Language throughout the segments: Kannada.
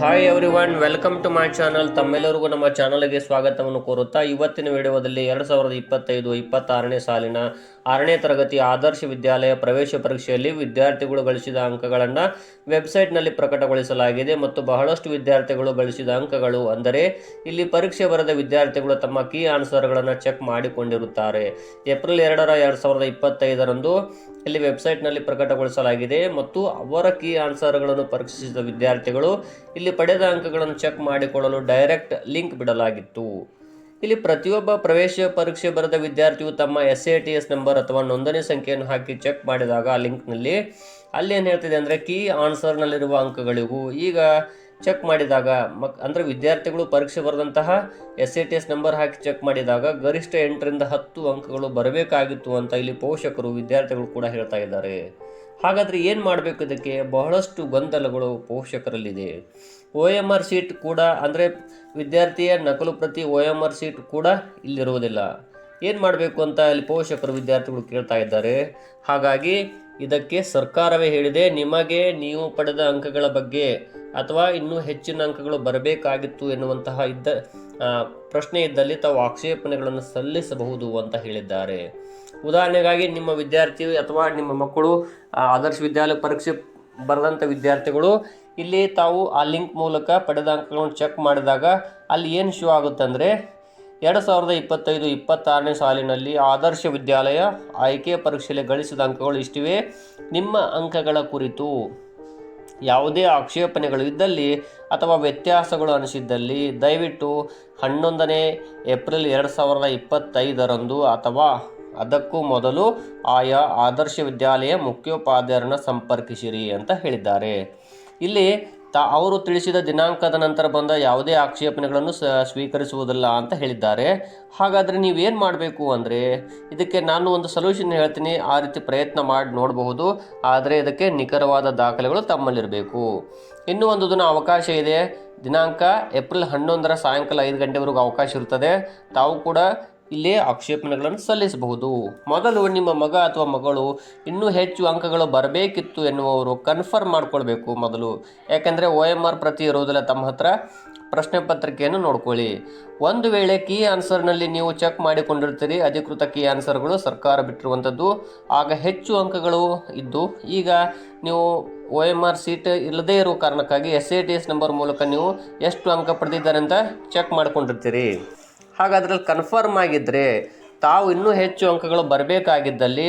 Hi everyone welcome to my channel ತಮ್ಮೆಲ್ಲರಿಗೂ ನಮ್ಮ ಚಾನಲ್ಗೆ ಸ್ವಾಗತವನ್ನು ಕೋರುತ್ತಾ ಇವತ್ತಿನ ವಿಡಿಯೋದಲ್ಲಿ ಎರಡು ಸಾವಿರದ ಇಪ್ಪತ್ತೈದು, ಇಪ್ಪತ್ತಾರನೇ ಸಾಲಿನ ಆರನೇ ತರಗತಿ ಆದರ್ಶ ವಿದ್ಯಾಲಯ ಪ್ರವೇಶ ಪರೀಕ್ಷೆಯಲ್ಲಿ ವಿದ್ಯಾರ್ಥಿಗಳು ಗಳಿಸಿದ ಅಂಕಗಳನ್ನು ವೆಬ್ಸೈಟ್ನಲ್ಲಿ ಪ್ರಕಟಗೊಳಿಸಲಾಗಿದೆ ಮತ್ತು ಬಹಳಷ್ಟು ವಿದ್ಯಾರ್ಥಿಗಳು ಗಳಿಸಿದ ಅಂಕಗಳು. ಅಂದರೆ, ಇಲ್ಲಿ ಪರೀಕ್ಷೆ ಬರೆದ ವಿದ್ಯಾರ್ಥಿಗಳು ತಮ್ಮ ಕೀ ಆನ್ಸರ್ಗಳನ್ನು ಚೆಕ್ ಮಾಡಿಕೊಂಡಿರುತ್ತಾರೆ. ಏಪ್ರಿಲ್ ಎರಡರ ಎರಡು ಸಾವಿರದ ಇಪ್ಪತ್ತೈದರಂದು ಇಲ್ಲಿ ವೆಬ್ಸೈಟ್ನಲ್ಲಿ ಪ್ರಕಟಗೊಳಿಸಲಾಗಿದೆ ಮತ್ತು ಅವರ ಕೀ ಆನ್ಸರ್ಗಳನ್ನು ಪರೀಕ್ಷಿಸಿದ ವಿದ್ಯಾರ್ಥಿಗಳು ಇಲ್ಲಿ ಪಡೆದ ಅಂಕಗಳನ್ನು ಚೆಕ್ ಮಾಡಿಕೊಳ್ಳಲು ಡೈರೆಕ್ಟ್ ಲಿಂಕ್ ಬಿಡಲಾಗಿತ್ತು. ಇಲ್ಲಿ ಪ್ರತಿಯೊಬ್ಬ ಪ್ರವೇಶ ಪರೀಕ್ಷೆ ಬರೆದ ವಿದ್ಯಾರ್ಥಿಯು ತಮ್ಮ S A T S number ಅಥವಾ ನೋಂದಣಿ ಸಂಖ್ಯೆಯನ್ನು ಹಾಕಿ ಚೆಕ್ ಮಾಡಿದಾಗ ಆ ಲಿಂಕ್ನಲ್ಲಿ ಅಲ್ಲಿ ಏನು ಹೇಳ್ತಿದೆ ಅಂದರೆ ಕೀ ಆನ್ಸರ್ನಲ್ಲಿರುವ ಅಂಕಗಳಿಗೂ ಈಗ ಚೆಕ್ ಮಾಡಿದಾಗ, ಮಕ್, ಅಂದರೆ ವಿದ್ಯಾರ್ಥಿಗಳು ಪರೀಕ್ಷೆ ಬರೆದಂತಹ S A T S number hockey check ಮಾಡಿದಾಗ ಗರಿಷ್ಠ ಎಂಟರಿಂದ ಹತ್ತು ಅಂಕಗಳು ಬರಬೇಕಾಗಿತ್ತು ಅಂತ ಇಲ್ಲಿ ಪೋಷಕರು, ವಿದ್ಯಾರ್ಥಿಗಳು ಕೂಡ ಹೇಳ್ತಾ ಇದ್ದಾರೆ. ಹಾಗಾದರೆ ಏನು ಮಾಡಬೇಕು ಇದಕ್ಕೆ? ಬಹಳಷ್ಟು ಗೊಂದಲಗಳು ಪೋಷಕರಲ್ಲಿದೆ. ಒ ಎಂ ಆರ್ ಶೀಟ್ ಕೂಡ, ಅಂದರೆ ವಿದ್ಯಾರ್ಥಿಯ ನಕಲು ಪ್ರತಿ ಒ ಎಂ ಆರ್ ಶೀಟ್ ಕೂಡ ಇಲ್ಲಿರುವುದಿಲ್ಲ. ಏನು ಮಾಡಬೇಕು ಅಂತ ಇಲ್ಲಿ ಪೋಷಕರು, ವಿದ್ಯಾರ್ಥಿಗಳು ಕೇಳ್ತಾ ಇದ್ದಾರೆ. ಹಾಗಾಗಿ ಇದಕ್ಕೆ ಸರ್ಕಾರವೇ ಹೇಳಿದೆ, ನಿಮಗೆ ನೀವು ಪಡೆದ ಅಂಕಗಳ ಬಗ್ಗೆ ಅಥವಾ ಇನ್ನೂ ಹೆಚ್ಚಿನ ಅಂಕಗಳು ಬರಬೇಕಾಗಿತ್ತು ಎನ್ನುವಂತಹ ಇದ್ದ ಪ್ರಶ್ನೆ ಇದ್ದಲ್ಲಿ ತಾವು ಆಕ್ಷೇಪಣೆಗಳನ್ನು ಸಲ್ಲಿಸಬಹುದು ಅಂತ ಹೇಳಿದ್ದಾರೆ. ಉದಾಹರಣೆಗಾಗಿ ನಿಮ್ಮ ವಿದ್ಯಾರ್ಥಿ ಅಥವಾ ನಿಮ್ಮ ಮಕ್ಕಳು ಆದರ್ಶ ವಿದ್ಯಾಲಯ ಪರೀಕ್ಷೆ ಬರೆದಂಥ ವಿದ್ಯಾರ್ಥಿಗಳು, ಇಲ್ಲಿ ತಾವು ಆ ಲಿಂಕ್ ಮೂಲಕ ಪಡೆದ ಅಂಕಗಳನ್ನು ಚೆಕ್ ಮಾಡಿದಾಗ ಅಲ್ಲಿ ಏನು ಶೋ ಆಗುತ್ತೆ ಅಂದರೆ, ಎರಡು ಸಾವಿರದ ಇಪ್ಪತ್ತೈದು ಇಪ್ಪತ್ತಾರನೇ ಸಾಲಿನಲ್ಲಿ ಆದರ್ಶ ವಿದ್ಯಾಲಯ ಆಯ್ಕೆ ಪರೀಕ್ಷೆಯಲ್ಲಿ ಗಳಿಸಿದ ಅಂಕಗಳು ಇಷ್ಟಿವೆ. ನಿಮ್ಮ ಅಂಕಗಳ ಕುರಿತು ಯಾವುದೇ ಆಕ್ಷೇಪಣೆಗಳು ಇದ್ದಲ್ಲಿ ಅಥವಾ ವ್ಯತ್ಯಾಸಗಳು ಅನಿಸಿದ್ದಲ್ಲಿ ದಯವಿಟ್ಟು ಹನ್ನೊಂದನೇ ಏಪ್ರಿಲ್ ಎರಡು ಸಾವಿರದ ಇಪ್ಪತ್ತೈದರಂದು ಅಥವಾ ಅದಕ್ಕೂ ಮೊದಲು ಆಯಾ ಆದರ್ಶ ವಿದ್ಯಾಲಯ ಮುಖ್ಯೋಪಾಧ್ಯಾಯರನ್ನು ಸಂಪರ್ಕಿಸಿರಿ ಅಂತ ಹೇಳಿದ್ದಾರೆ. ಇಲ್ಲಿ ತಾ ಅವರು ತಿಳಿಸಿದ ದಿನಾಂಕದ ನಂತರ ಬಂದ ಯಾವುದೇ ಆಕ್ಷೇಪಣೆಗಳನ್ನು ಸ ಸ್ವೀಕರಿಸುವುದಿಲ್ಲ ಅಂತ ಹೇಳಿದ್ದಾರೆ. ಹಾಗಾದರೆ ನೀವೇನು ಮಾಡಬೇಕು ಅಂದರೆ ಇದಕ್ಕೆ ನಾನು ಒಂದು ಸೊಲ್ಯೂಷನ್ ಹೇಳ್ತೀನಿ. ಆ ರೀತಿ ಪ್ರಯತ್ನ ಮಾಡಿ ನೋಡಬಹುದು. ಆದರೆ ಇದಕ್ಕೆ ನಿಖರವಾದ ದಾಖಲೆಗಳು ತಮ್ಮಲ್ಲಿರಬೇಕು. ಇನ್ನೂ ಒಂದು ದಿನ ಅವಕಾಶ ಇದೆ. ದಿನಾಂಕ ಏಪ್ರಿಲ್ ಹನ್ನೊಂದರ ಸಾಯಂಕಾಲ ಐದು ಗಂಟೆವರೆಗೂ ಅವಕಾಶ ಇರುತ್ತದೆ ತಾವು ಕೂಡ ಇಲ್ಲಿ ಆಕ್ಷೇಪಣೆಗಳನ್ನು ಸಲ್ಲಿಸಬಹುದು. ಮೊದಲು ನಿಮ್ಮ ಮಗ ಅಥವಾ ಮಗಳು ಇನ್ನೂ ಹೆಚ್ಚು ಅಂಕಗಳು ಬರಬೇಕಿತ್ತು ಎನ್ನುವವರು ಕನ್ಫರ್ಮ್ ಮಾಡ್ಕೊಳ್ಬೇಕು ಮೊದಲು. ಯಾಕೆಂದರೆ ಒ ಎಂ ಆರ್ ಪ್ರತಿ ಇರೋದಿಲ್ಲ ತಮ್ಮ ಹತ್ರ ಪ್ರಶ್ನೆ ಪತ್ರಿಕೆಯನ್ನು ನೋಡ್ಕೊಳ್ಳಿ. ಒಂದು ವೇಳೆ ಕೀ ಆನ್ಸರ್ನಲ್ಲಿ ನೀವು ಚೆಕ್ ಮಾಡಿಕೊಂಡಿರ್ತೀರಿ, ಅಧಿಕೃತ ಕೀ ಆನ್ಸರ್ಗಳು ಸರ್ಕಾರ ಬಿಟ್ಟಿರುವಂಥದ್ದು. ಆಗ ಹೆಚ್ಚು ಅಂಕಗಳು ಇದ್ದು, ಈಗ ನೀವು ಒ ಎಂ ಆರ್ ಸೀಟ್ ಇಲ್ಲದೇ ಇರುವ ಕಾರಣಕ್ಕಾಗಿ S A T S number ಮೂಲಕ ನೀವು ಎಷ್ಟು ಅಂಕ ಪಡೆದಿದ್ದಾರೆ ಅಂತ ಚೆಕ್ ಮಾಡ್ಕೊಂಡಿರ್ತೀರಿ. ಹಾಗಾದ್ರೆ ಅಲ್ಲಿ ಕನ್ಫರ್ಮ್ ಆಗಿದ್ದರೆ ತಾವು ಇನ್ನೂ ಹೆಚ್ಚು ಅಂಕಗಳು ಬರಬೇಕಾಗಿದ್ದಲ್ಲಿ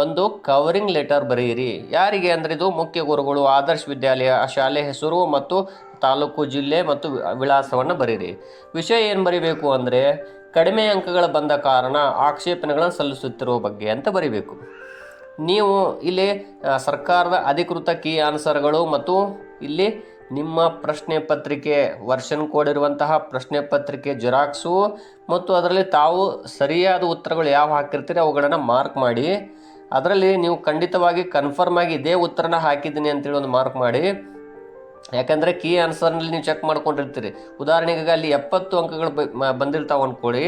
ಒಂದು ಕವರಿಂಗ್ ಲೆಟರ್ ಬರೆಯಿರಿ. ಯಾರಿಗೆ ಅಂದರೆ ಇದು ಮುಖ್ಯ ಗುರುಗಳು, ಆದರ್ಶ ವಿದ್ಯಾಲಯ, ಶಾಲೆ ಹೆಸರು ಮತ್ತು ತಾಲೂಕು, ಜಿಲ್ಲೆ ಮತ್ತು ವಿಳಾಸವನ್ನು ಬರೀರಿ ವಿಷಯ ಏನು ಬರೀಬೇಕು ಅಂದರೆ ಕಡಿಮೆ ಅಂಕಗಳು ಬಂದ ಕಾರಣ ಆಕ್ಷೇಪಣೆಗಳನ್ನು ಸಲ್ಲಿಸುತ್ತಿರುವ ಬಗ್ಗೆ ಅಂತ ಬರೀಬೇಕು. ನೀವು ಇಲ್ಲಿ ಸರ್ಕಾರದ ಅಧಿಕೃತ ಕೀ ಆನ್ಸರ್ಗಳು ಮತ್ತು ಇಲ್ಲಿ ನಿಮ್ಮ ಪ್ರಶ್ನೆ ಪತ್ರಿಕೆ, ವರ್ಷನ್ ಕೋಡ್ ಇರುವಂತಹ ಪ್ರಶ್ನೆ ಪತ್ರಿಕೆ ಜೆರಾಕ್ಸು ಮತ್ತು ಅದರಲ್ಲಿ ತಾವು ಸರಿಯಾದ ಉತ್ತರಗಳು ಯಾವ ಹಾಕಿರ್ತೀರಿ ಅವುಗಳನ್ನು ಮಾರ್ಕ್ ಮಾಡಿ. ಅದರಲ್ಲಿ ನೀವು ಖಂಡಿತವಾಗಿ ಕನ್ಫರ್ಮ್ ಆಗಿ ಇದೇ ಉತ್ತರನ ಹಾಕಿದ್ದೀನಿ ಅಂತೇಳಿ ಒಂದು ಮಾರ್ಕ್ ಮಾಡಿ. ಯಾಕಂದರೆ ಕೀ ಆನ್ಸರ್ನಲ್ಲಿ ನೀವು ಚೆಕ್ ಮಾಡ್ಕೊಂಡಿರ್ತೀರಿ. ಉದಾಹರಣೆಗೆ ಅಲ್ಲಿ ಎಪ್ಪತ್ತು ಅಂಕಗಳು ಬಂದಿರ್ತಾವೆ ಅಂದ್ಕೊಳ್ಳಿ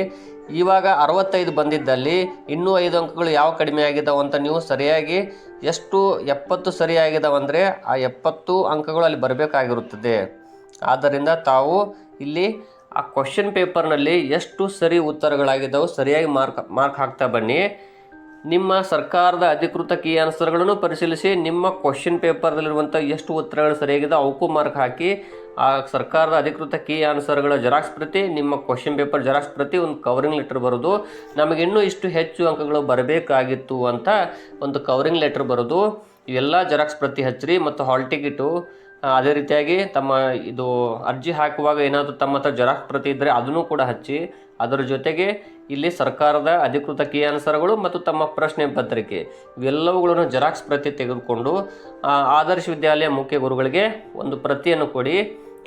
ಇವಾಗ ಅರವತ್ತೈದು ಬಂದಿದ್ದಲ್ಲಿ ಇನ್ನೂ ಐದು ಅಂಕಗಳು ಯಾವ ಕಡಿಮೆ ಆಗಿದ್ದಾವೆ ಅಂತ ನೀವು ಸರಿಯಾಗಿ ಎಷ್ಟು ಎಪ್ಪತ್ತು ಸರಿಯಾಗಿದಾವೆ ಅಂದರೆ ಆ ಎಪ್ಪತ್ತು ಅಂಕಗಳು ಅಲ್ಲಿ ಬರಬೇಕಾಗಿರುತ್ತದೆ. ಆದ್ದರಿಂದ ತಾವು ಇಲ್ಲಿ ಆ ಕ್ವಶನ್ ಪೇಪರ್ನಲ್ಲಿ ಎಷ್ಟು ಸರಿ ಉತ್ತರಗಳಾಗಿದ್ದಾವೆ ಸರಿಯಾಗಿ ಮಾರ್ಕ್ ಮಾರ್ಕ್ ಹಾಕ್ತಾ ಬನ್ನಿ. ನಿಮ್ಮ ಸರ್ಕಾರದ ಅಧಿಕೃತ ಕೀ ಆನ್ಸರ್ಗಳನ್ನು ಪರಿಶೀಲಿಸಿ ನಿಮ್ಮ ಕ್ವಶನ್ ಪೇಪರ್ದಲ್ಲಿರುವಂಥ ಎಷ್ಟು ಉತ್ತರಗಳು ಸರಿಯಾಗಿದೆ ಅವಕ್ಕೂ ಮಾರ್ಕ್ ಹಾಕಿ, ಆ ಸರ್ಕಾರದ ಅಧಿಕೃತ ಕೀ ಆನ್ಸರ್ಗಳ ಜೆರಾಕ್ಸ್ ಪ್ರತಿ, ನಿಮ್ಮ ಕ್ವಶನ್ ಪೇಪರ್ ಜೆರಾಕ್ಸ್ ಪ್ರತಿ ಒಂದು ಕವರಿಂಗ್ ಲೆಟರ್ ಬರೋದು, ನಮಗೆ ಇನ್ನೂ ಇಷ್ಟು ಹೆಚ್ಚು ಅಂಕಗಳು ಬರಬೇಕಾಗಿತ್ತು ಅಂತ ಒಂದು ಕವರಿಂಗ್ ಲೆಟರ್ ಬರೋದು, ಇವೆಲ್ಲ ಜೆರಾಕ್ಸ್ ಪ್ರತಿ ಹಚ್ಚಿರಿ ಮತ್ತು ಹಾಲ್ ಟಿಕೆಟು ಅದೇ ರೀತಿಯಾಗಿ ತಮ್ಮ ಇದು ಅರ್ಜಿ ಹಾಕುವಾಗ ಏನಾದರೂ ತಮ್ಮ ಹತ್ರ ಜೆರಾಕ್ಸ್ ಪ್ರತಿ ಇದ್ದರೆ ಅದನ್ನು ಕೂಡ ಹಚ್ಚಿ ಅದರ ಜೊತೆಗೆ ಇಲ್ಲಿ ಸರ್ಕಾರದ ಅಧಿಕೃತ ಕೀ ಮತ್ತು ತಮ್ಮ ಪ್ರಶ್ನೆ ಪತ್ರಿಕೆ ಇವೆಲ್ಲವುಗಳನ್ನು ಜೆರಾಕ್ಸ್ ಪ್ರತಿ ತೆಗೆದುಕೊಂಡು ಆದರ್ಶ ವಿದ್ಯಾಲಯ ಮುಖ್ಯ ಗುರುಗಳಿಗೆ ಒಂದು ಪ್ರತಿಯನ್ನು ಕೊಡಿ.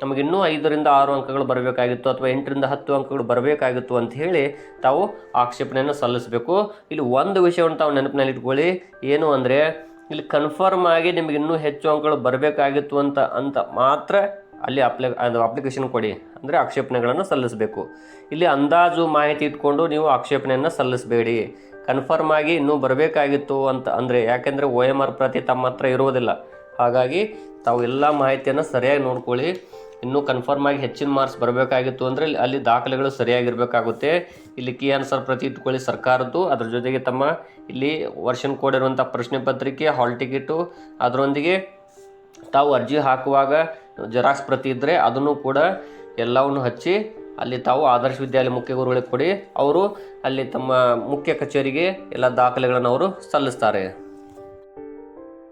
ನಮಗೆ ಇನ್ನೂ ಐದರಿಂದ ಆರು ಅಂಕಗಳು ಬರಬೇಕಾಗಿತ್ತು ಅಥವಾ ಎಂಟರಿಂದ ಹತ್ತು ಅಂಕಗಳು ಬರಬೇಕಾಗಿತ್ತು ಅಂತ ಹೇಳಿ ತಾವು ಆಕ್ಷೇಪಣೆಯನ್ನು ಸಲ್ಲಿಸಬೇಕು. ಇಲ್ಲಿ ಒಂದು ವಿಷಯವನ್ನು ತಾವು ನೆನಪಿನಲ್ಲಿ ಇಟ್ಕೊಳ್ಳಿ. ಏನು ಅಂದರೆ ಇಲ್ಲಿ ಕನ್ಫರ್ಮ್ ಆಗಿ ನಿಮಗೆ ಇನ್ನೂ ಹೆಚ್ಚು ಅಂಕಗಳು ಬರಬೇಕಾಗಿತ್ತು ಅಂತ ಅಂತ ಮಾತ್ರ ಅಲ್ಲಿ ಅಪ್ಲೈ ಅದು ಅಪ್ಲಿಕೇಶನ್ ಕೊಡಿ. ಅಂದರೆ ಆಕ್ಷೇಪಣೆಗಳನ್ನು ಸಲ್ಲಿಸಬೇಕು. ಇಲ್ಲಿ ಅಂದಾಜು ಮಾಹಿತಿ ಇಟ್ಕೊಂಡು ನೀವು ಆಕ್ಷೇಪಣೆಯನ್ನು ಸಲ್ಲಿಸಬೇಡಿ. ಕನ್ಫರ್ಮ್ ಆಗಿ ಇನ್ನೂ ಬರಬೇಕಾಗಿತ್ತು ಅಂತ, ಅಂದರೆ ಯಾಕೆಂದರೆ ಒ ಎಂ ಆರ್ ಪ್ರತಿ ತಮ್ಮ ಹತ್ರ ಇರುವುದಿಲ್ಲ. ಹಾಗಾಗಿ ತಾವು ಎಲ್ಲ ಮಾಹಿತಿಯನ್ನು ಸರಿಯಾಗಿ ನೋಡ್ಕೊಳ್ಳಿ. ಇನ್ನೂ ಕನ್ಫರ್ಮ್ ಆಗಿ ಹೆಚ್ಚಿನ ಮಾರ್ಕ್ಸ್ ಬರಬೇಕಾಗಿತ್ತು ಅಂದರೆ ಅಲ್ಲಿ ದಾಖಲೆಗಳು ಸರಿಯಾಗಿರಬೇಕಾಗುತ್ತೆ. ಇಲ್ಲಿ ಕೀ ಆನ್ಸರ್ ಪ್ರತಿ ಇಟ್ಕೊಳ್ಳಿ ಸರ್ಕಾರದ್ದು. ಅದ್ರ ಜೊತೆಗೆ ತಮ್ಮ ಇಲ್ಲಿ ವರ್ಷನ್ ಕೋಡ್ ಇರುವಂಥ ಪ್ರಶ್ನೆ ಪತ್ರಿಕೆ ಹಾಲ್ ಟಿಕೆಟು ಅದರೊಂದಿಗೆ ತಾವು ಅರ್ಜಿ ಹಾಕುವಾಗ ಜೆರಾಕ್ಸ್ ಪ್ರತಿ ಇದ್ದರೆ ಅದನ್ನು ಕೂಡ ಎಲ್ಲವನ್ನು ಹಚ್ಚಿ ಅಲ್ಲಿ ತಾವು ಆದರ್ಶ ವಿದ್ಯಾಲಯ ಮುಖ್ಯ ಗುರುಗಳಿಗೆ ಕೊಡಿ. ಅವರು ಅಲ್ಲಿ ತಮ್ಮ ಮುಖ್ಯ ಕಚೇರಿಗೆ ಎಲ್ಲ ದಾಖಲೆಗಳನ್ನು ಅವರು ಸಲ್ಲಿಸ್ತಾರೆ.